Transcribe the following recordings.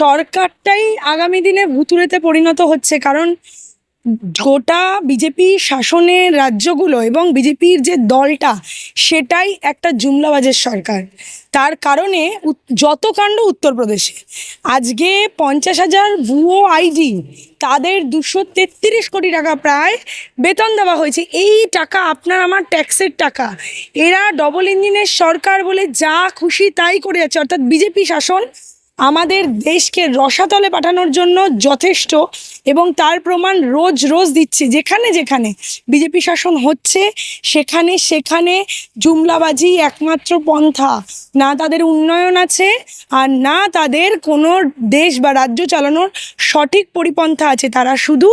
সরকারটাই আগামী দিনে ভুতুড়েতে পরিণত হচ্ছে, কারণ গোটা বিজেপি শাসনের রাজ্যগুলো এবং বিজেপির যে দলটা, সেটাই একটা জুমলাবাজের সরকার। তার কারণে যত কাণ্ড উত্তরপ্রদেশে। আজকে পঞ্চাশ হাজার ভুয়ো আইডি, তাদের দুশো তেত্রিশ কোটি টাকা প্রায় বেতন দেওয়া হয়েছে। এই টাকা আপনার আমার ট্যাক্সের টাকা। এরা ডবল ইঞ্জিনের সরকার বলে যা খুশি তাই করে যাচ্ছে, অর্থাৎ বিজেপি শাসন আমাদের দেশকে রসাতলে পাঠানোর জন্য যথেষ্ট এবং তার প্রমাণ রোজ রোজ দিচ্ছে, যেখানে যেখানে। বিজেপি শাসন হচ্ছে সেখানে সেখানে জুমলাবাজি একমাত্র পন্থা। না তাদের উন্নয়ন আছে আর না তাদের কোনো দেশ বা রাজ্য চালানোর সঠিক পরিপন্থা আছে। তারা শুধু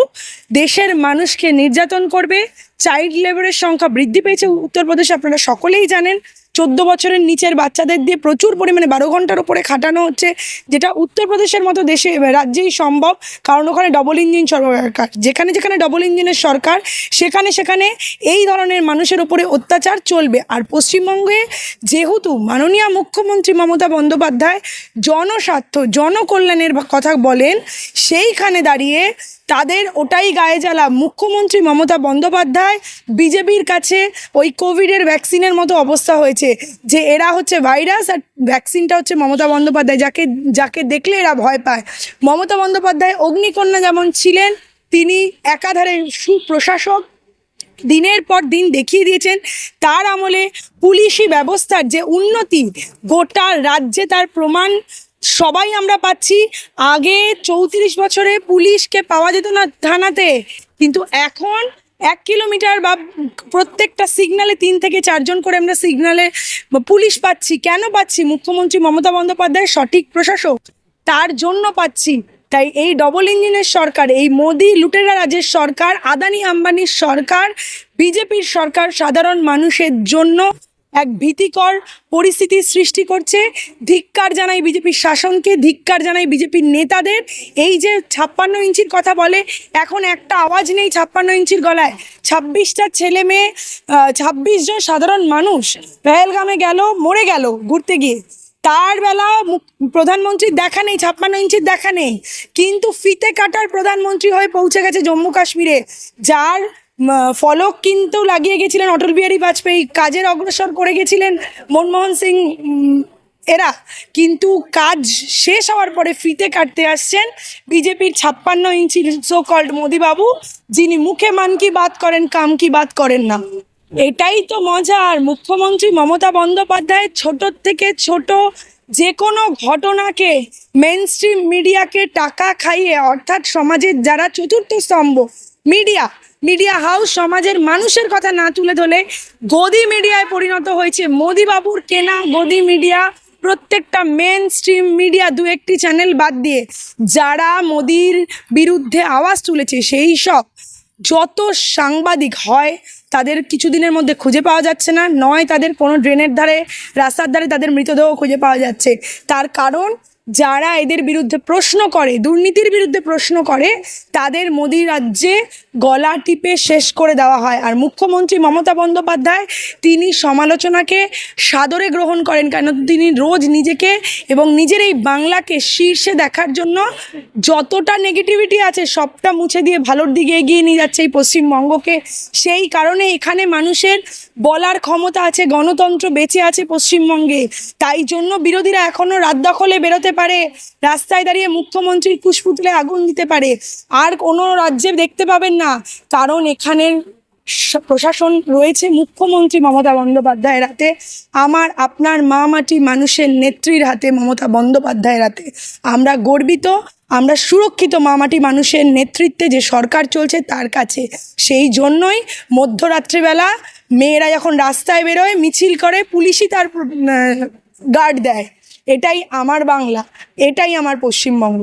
দেশের মানুষকে নির্যাতন করবে। চাইল্ড লেবারের সংখ্যা বৃদ্ধি পেয়েছে, উত্তরপ্রদেশে আপনারা সকলেই জানেন। চোদ্দ বছরের নিচের বাচ্চাদের দিয়ে প্রচুর পরিমাণে বারো ঘণ্টার উপরে খাটানো হচ্ছে, যেটা উত্তরপ্রদেশের মতো দেশে রাজ্যেই সম্ভব। কারণ ওখানে ডবল ইঞ্জিন সরকার, যেখানে যেখানে ডবল ইঞ্জিনের সরকার, সেখানে সেখানে এই ধরনের মানুষের উপরে অত্যাচার চলবে। আর পশ্চিমবঙ্গে যেহেতু মাননীয় মুখ্যমন্ত্রী মমতা বন্দ্যোপাধ্যায় জনস্বার্থ, জনকল্যাণের কথা বলেন, সেইখানে দাঁড়িয়ে তাদের ওটাই গায়ে জ্বালা। মুখ্যমন্ত্রী মমতা বন্দ্যোপাধ্যায়, বিজেপির কাছে ওই কোভিডের ভ্যাকসিনের মতো অবস্থা হয়েছে। যে এরা হচ্ছে ভাইরাস আর ভ্যাকসিনটা হচ্ছে মমতা বন্দ্যোপাধ্যায়, যাকে যাকে দেখলে এরা ভয় পায়। মমতা বন্দ্যোপাধ্যায় অগ্নিকন্যা যেমন ছিলেন, তিনি একাধারে সুপ্রশাসক, দিনের পর দিন দেখিয়ে দিয়েছেন, তার আমলে পুলিশি ব্যবস্থার যে উন্নতি, গোটা রাজ্যে তার প্রমাণ সবাই আমরা পাচ্ছি। আগে চৌত্রিশ বছরে পুলিশকে পাওয়া যেত না থানাতে, কিন্তু এখন এক কিলোমিটার বা প্রত্যেকটা সিগনালে তিন থেকে চারজন করে আমরা সিগনালে পুলিশ পাচ্ছি। কেন পাচ্ছি? মুখ্যমন্ত্রী মমতা বন্দ্যোপাধ্যায় সঠিক প্রশাসক তার জন্য পাচ্ছি। তাই এই ডবল ইঞ্জিনের সরকার, এই মোদি লুটেরা রাজের সরকার, আদানি আম্বানির সরকার, বিজেপির সরকার সাধারণ মানুষের জন্য এক ভীতিকর পরিস্থিতি সৃষ্টি করছে। ধিক্কার জানাই বিজেপির শাসনকে, ধিক্কার জানাই বিজেপির নেতাদের। এই যে ছাপ্পান্ন ইঞ্চির কথা বলে, এখন একটা আওয়াজ নেই ছাপ্পান্ন ইঞ্চির গলায়। ছাব্বিশটা ছেলে মেয়ে ছাব্বিশ জন সাধারণ মানুষ পেহেলগামে গেল, মরে গেল ঘুরতে গিয়ে। তার বেলা প্রধানমন্ত্রীর দেখা নেই, ছাপ্পান্ন ইঞ্চির দেখা নেই। কিন্তু ফিতে কাটার প্রধানমন্ত্রী হয়ে পৌঁছে গেছে জম্মু কাশ্মীরে, যার ফলক কিন্তু লাগিয়ে গেছিলেন অটল বিহারী বাজপেয়ী, কাজের অগ্রসর করে গেছিলেন মনমোহন সিং এরা। কিন্তু কাজ শেষ হওয়ার পরে ফিতে কাটতে আসছেন বিজেপির ছাপ্পান্ন ইঞ্চির সো কল্ড মোদিবাবু, যিনি মুখে মান কি বাত করেন, কাম কি বাত করেন না। এটাই তো মজা। আর মুখ্যমন্ত্রী মমতা বন্দ্যোপাধ্যায় ছোট থেকে ছোট যে কোনো ঘটনাকে মেন মিডিয়াকে টাকা খাইয়ে, অর্থাৎ সমাজের যারা চতুর্থ স্তম্ভ মিডিয়া মিডিয়া হাউস সমাজের মানুষের কথা না তুলে ধরে গদি মিডিয়ায় পরিণত হয়েছে মোদিবাবুর কেনা গদি মিডিয়া। প্রত্যেকটা মেন স্ট্রিম মিডিয়া দু একটি চ্যানেল বাদ দিয়ে যারা মোদির বিরুদ্ধে আওয়াজ তুলেছে সেই সব যত সাংবাদিক হয় তাদের কিছুদিনের মধ্যে খুঁজে পাওয়া যাচ্ছে না, নয় তাদের কোনো ড্রেনের ধারে, রাস্তার ধারে তাদের মৃতদেহ খুঁজে পাওয়া যাচ্ছে। তার কারণ, যারা এদের বিরুদ্ধে প্রশ্ন করে, দুর্নীতির বিরুদ্ধে প্রশ্ন করে, তাদের মোদি রাজ্যে গলা টিপে শেষ করে দেওয়া হয়। আর মুখ্যমন্ত্রী মমতা বন্দ্যোপাধ্যায়, তিনি সমালোচনাকে সাদরে গ্রহণ করেন, কেন তিনি রোজ নিজেকে এবং নিজের এই বাংলাকে শীর্ষে দেখার জন্য যতটা নেগেটিভিটি আছে, সবটা মুছে দিয়ে ভালোর দিকে এগিয়ে নিয়ে যাচ্ছে এই পশ্চিমবঙ্গকে। সেই কারণে এখানে মানুষের বলার ক্ষমতা আছে, গণতন্ত্র বেঁচে আছে পশ্চিমবঙ্গে। তাই জন্য বিরোধীরা এখনও রাত দখলে বেরোতে পারে, রাস্তায় দাঁড়িয়ে মুখ্যমন্ত্রীর ফুসফুতলে আগুন দিতে পারে। আর কোনো রাজ্যে দেখতে পাবেন না, কারণ এখানের প্রশাসন রয়েছে মুখ্যমন্ত্রী মমতা বন্দ্যোপাধ্যায়ের হাতে, আমার, আপনার মা মাটি মানুষের নেত্রীর হাতে মমতা বন্দ্যোপাধ্যায়ের হাতে। আমরা গর্বিত আমরা সুরক্ষিত মামাটি মানুষের নেতৃত্বে যে সরকার চলছে তার কাছে। সেই জন্যই মধ্যরাত্রিবেলা মেয়েরা যখন রাস্তায় বেরোয়, মিছিল করে, পুলিশই তার গার্ড দেয়। এটাই আমার বাংলা, এটাই আমার পশ্চিমবঙ্গ।